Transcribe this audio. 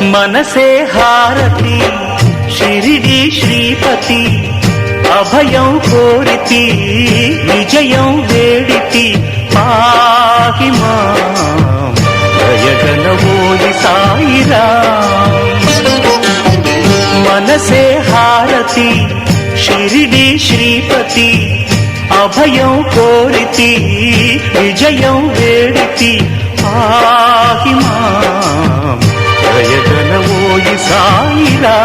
మనసే హారతి షిరిడి శ్రీపతి అభయం కోరితి విజయం వేడితి పాహి మాం దయగనవోయి సాయిరా మనసే హారతి షిరిడి శ్రీపతి అభయం కోరితి విజయం వేడితి ஆயிரா